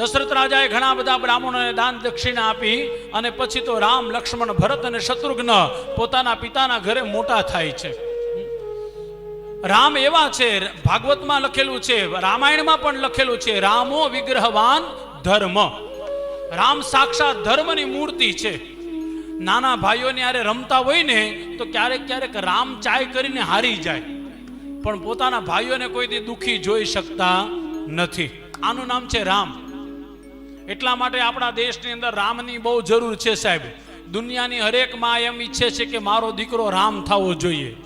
દશરથ રાજાએ ઘણા બધા બ્રાહ્મણોને દાન દક્ષિણા આપી અને પછી તો રામ, લક્ષ્મણ, ભરત અને શત્રુઘ્ન પોતાના પિતાના ઘરે મોટા થાય છે. રામ એવા છે, ભાગવતમાં લખેલું છે, રામાયણમાં પણ લખેલું છે, રામો વિગ્રહવાન ધર્મ. રામ સાક્ષાત ધર્મની મૂર્તિ છે. નાના ભાઈઓને યારે રમતા હોય ને, તો ક્યારેક ક્યારેક રામ ચાય કરીને હારી જાય. પણ પોતાના ભાઈઓને કોઈ દી દુઃખી જોઈ શકતા નથી. આનું નામ છે રામ. એટલા માટે આપણા દેશની અંદર રામની બહુ જરૂર છે સાહેબ. દુનિયાની હરેકમાં એમ ઈચ્છે છે કે મારો દીકરો રામ થવો જોઈએ.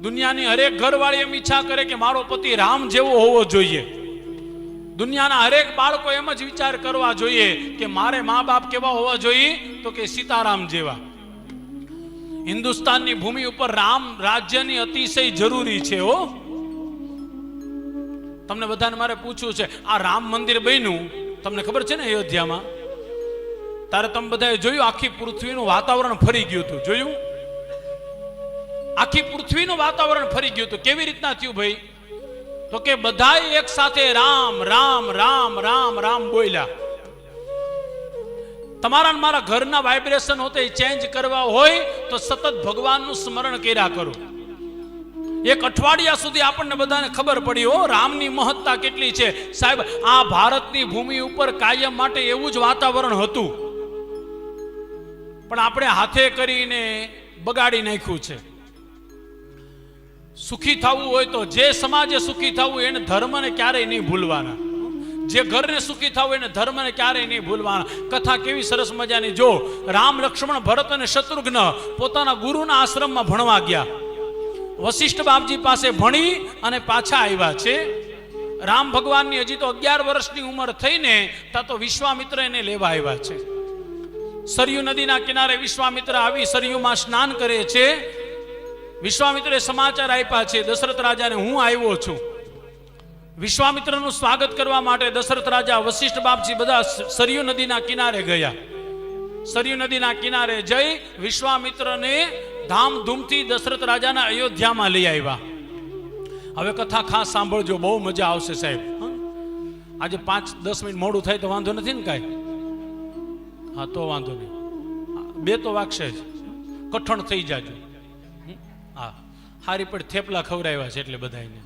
દુનિયાની હરેક ઘરવાળી એમ ઈચ્છા કરે કે મારો પતિ રામ જેવો હોવો જોઈએ. દુનિયાના હરેક બાળકો એમ જ વિચાર કરવા જોઈએ કે મારે મા બાપ કેવા હોવા જોઈએ તો કે સીતારામ જેવા. હિન્દુસ્તાનની ભૂમિ ઉપર રામ રાજ્યની અતિશય જરૂરી છે હો. તમને બધાને મારે પૂછવું છે, આ રામ મંદિર બન્યું? તમને ખબર છે ને અયોધ્યામાં? તારે તમે બધાએ જોયું આખી પૃથ્વીનું વાતાવરણ ફરી ગયું હતું? જોયું? આખી પૃથ્વીનું વાતાવરણ ફરી ગયું હતું. કેવી રીતના થયું ભાઈ? તો કે બધાએ એક સાથે રામ રામ રામ રામ રામ બોલ્યા. તમારા મારા ઘરના વાઇબ્રેશન હોતે ચેન્જ કરવા હોય તો સતત ભગવાનનું સ્મરણ કર્યા કરો. એક અઠવાડિયા સુધી આપણને બધાને ખબર પડી, હો, રામની મહત્તા કેટલી છે? સાહેબ, આ ભારતની ભૂમિ ઉપર કાયમ માટે એવું જ વાતાવરણ હતું. પણ આપણે હાથે કરીને બગાડી નાખ્યું છે. સુખી થવું હોય તો જે સમાજે સુખી થવું એને ધર્મને ક્યારેય નહીં ભૂલવાના. જે ઘરને સુખી થવું એને ધર્મને ક્યારેય નહીં ભૂલવાના. કથા કેવી સરસ મજાની. જો રામ લક્ષ્મણ ભરત અને શત્રુઘ્ન પોતાના ગુરુના આશ્રમમાં ભણવા ગયા. વશિષ્ઠ બાપજી પાસે ભણી અને પાછા આવ્યા છે. રામ ભગવાનની હજી તો અગિયાર વર્ષની ઉંમર થઈને ત્યાં તો વિશ્વામિત્ર એને લેવા આવ્યા છે. સરયુ નદીના કિનારે વિશ્વામિત્ર આવી સરયુમાં સ્નાન કરે છે. વિશ્વામિત્રે સમાચાર આપ્યા છે, દશરથ રાજાને હું આવ્યો છું. વિશ્વામિત્રનું સ્વાગત કરવા માટે દશરથ રાજા વશિષ્ઠ બાપજી બધા સરયુ નદીના કિનારે ગયા. સરયુ નદીના કિનારે જઈ વિશ્વામિત્રને ધામધૂમથી દશરથ રાજાના અયોધ્યામાં લઈ આવ્યા. હવે કથા ખાસ સાંભળજો, બહુ મજા આવશે સાહેબ? આજે પાંચ, દસ મિનિટ મોડું થાય તો વાંધો નથી ને કાંઈ? હા, તો વાંધો નહીં. બે તો વાગશે જ. કઠણ થઈ જાજો. હા? હારી પણ થેપલા ખવડાવ્યા છે એટલે બધાને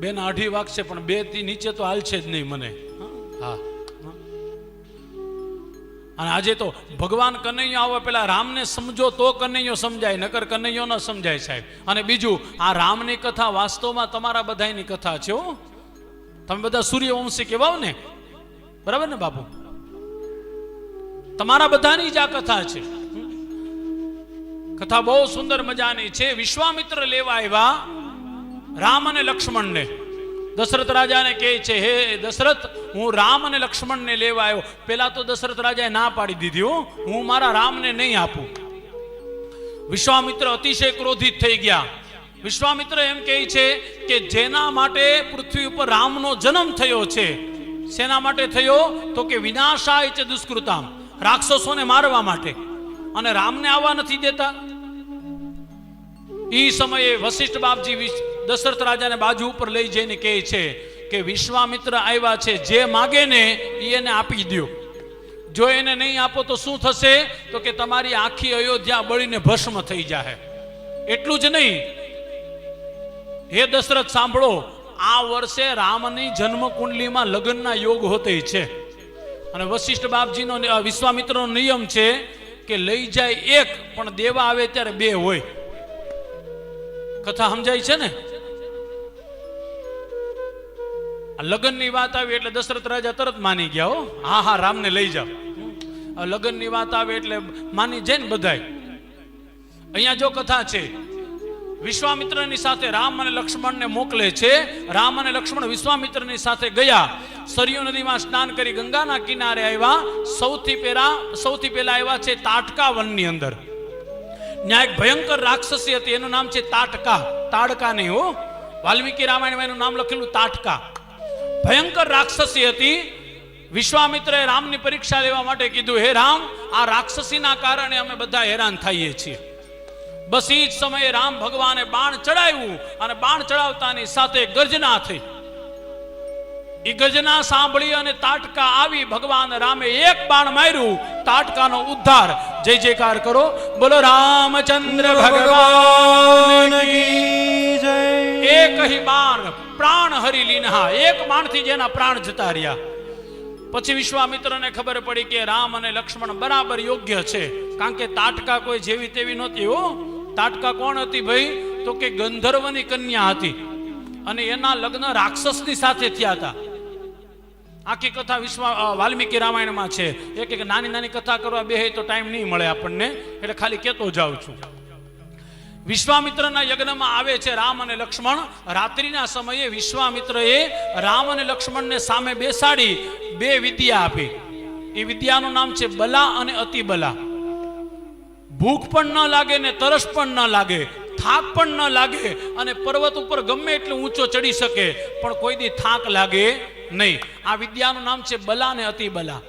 બેન, અઢી વાગશે, પણ બેથી નીચે તો હાલશે જ નહીં મને. હા. અને આજે તો ભગવાન કનૈયો આવે, પેલા રામને સમજો તો કનૈયો સમજાય, નકર કનૈયો ન સમજાય સાહેબ. અને બીજું, આ રામની કથા વાસ્તવમાં તમારા બધાની કથા છે હો. તમે બધા સૂર્યવંશી કહેવાઓ ને? બરાબર ને બાપુ? તમારા બધાની જ આ કથા છે. કથા બહુ સુંદર મજાની છે. વિશ્વામિત્ર લેવા આવ્યા રામ અને લક્ષ્મણને. દશરથ રાજાને કહે છે, હે દશરથ, હું રામ અને લક્ષ્મણને લેવા આવ્યો. પેલા તો દશરથ રાજાએ ના પાડી દીધી હો. હું મારા રામને નહીં આપું. વિશ્વામિત્ર અતિશય ક્રોધિત થઈ ગયા. વિશ્વામિત્ર એમ કહે છે કે જેના માટે પૃથ્વી ઉપર રામનો જન્મ થયો છે શેના માટે થયો? તો કે વિનાશાય છે દુષ્કૃતામ, રાક્ષસોને મારવા માટે. અને રામને આવવા નથી દેતા. એ સમયે વશિષ્ઠ બાપજી દશરથ રાજાને બાજુ ઉપર લઈ જઈને કહે છે કે વિશ્વામિત્ર આવ્યા છે, જે માગે ને એને આપી દો જો એને નહીં આપો તો શું થશે? તો કે તમારી આખી અયોધ્યા બળીને ભસ્મ થઈ જાય એટલું જ નહીં. હે દશરથ, સાંભળો, આ વર્ષે રામની જન્મકુંડલીમાં લગ્નના યોગ હોતે છે. અને વશિષ્ઠ બાપજીનો વિશ્વામિત્રનો નિયમ છે કે લઈ જાય એક, પણ દેવા આવે ત્યારે બે હોય. કથા સમજાય છે ને? લગ્નની વાત આવી એટલે દશરથ રાજા તરત માની ગયા હો. હા હા, રામને લઈ જાઓ. લગ્નની વાત આવે એટલે માની જાય ને બધાય. અહીંયા જો કથા છે. વિશ્વામિત્રની સાથે રામ અને લક્ષ્મણને મોકલે છે. રામ અને લક્ષ્મણ વિશ્વામિત્રની સાથે ગયા. સરયુ નદીમાં સ્નાન કરી ગંગાના કિનારે આવ્યા. સૌથી પહેલા સૌથી પહેલા આવ્યા છે તાટકા વનની અંદર. ત્યાં એક ભયંકર રાક્ષસી હતી. એનું નામ છે તાટકા. તાડકા નહીં હો. વાલ્મીકી રામાયણમાં એનું નામ લખેલું તાટકા. ભયંકર રાક્ષસી હતી. વિશ્વામિત્રએ રામની પરીક્ષા લેવા માટે કીધું, હે રામ, આ રાક્ષસીના કારણે અમે બધા હેરાન થઈએ છીએ. બસ એ જ સમયે રામ ભગવાને બાણ ચડાવ્યું અને બાણ ચડાવતાની સાથે ગર્જના થઈ. એ ગર્જના સાંભળી અને તાટકા આવી ભગવાન રામે એક બાણ માર્યું. તાટકાનો ઉદ્ધાર. જય જયકાર કરો. બોલો, રામચંદ્ર ભગવાન એક કહી બાણ. પ્રાણ હરી લીનહા. એક બાણથી જેના પ્રાણ જતા રહ્યા. પછી વિશ્વામિત્રને ખબર પડી કે રામ અને લક્ષ્મણ બરાબર યોગ્ય છે. કારણ કે તાટકા કોઈ જેવી તેવી નહોતી હો. તાટકા કોણ હતી ભાઈ? તો કે ગંધર્વની કન્યા હતી. અને એના લગ્ન રાક્ષસની સાથે થયા હતા. આખી કથા વિશ્વ વાલ્મીકી રામાયણમાં છે. એક એક નાની નાની કથા કરવા બે તો ટાઈમ નહીં મળે આપણને. એટલે ખાલી કહેતો જાઉં છું. વિશ્વામિત્રના યજ્ઞમાં આવે છે રામ અને લક્ષ્મણ. રાત્રિના સમયે વિશ્વામિત્રએ રામ અને લક્ષ્મણને સામે બેસાડી બે વિદ્યા આપી. એ વિદ્યાનું નામ છે બલા અને અતિબલા. ભૂખ પણ ન લાગે ને તરસ પણ ન લાગે, થાક પણ ન લાગે અને પર્વત ઉપર ગમે એટલું ઊંચો ચડી શકે, પણ કોઈ દી થાક લાગે નહીં. આ વિદ્યાનું નામ છે બલા ને અતિબલા.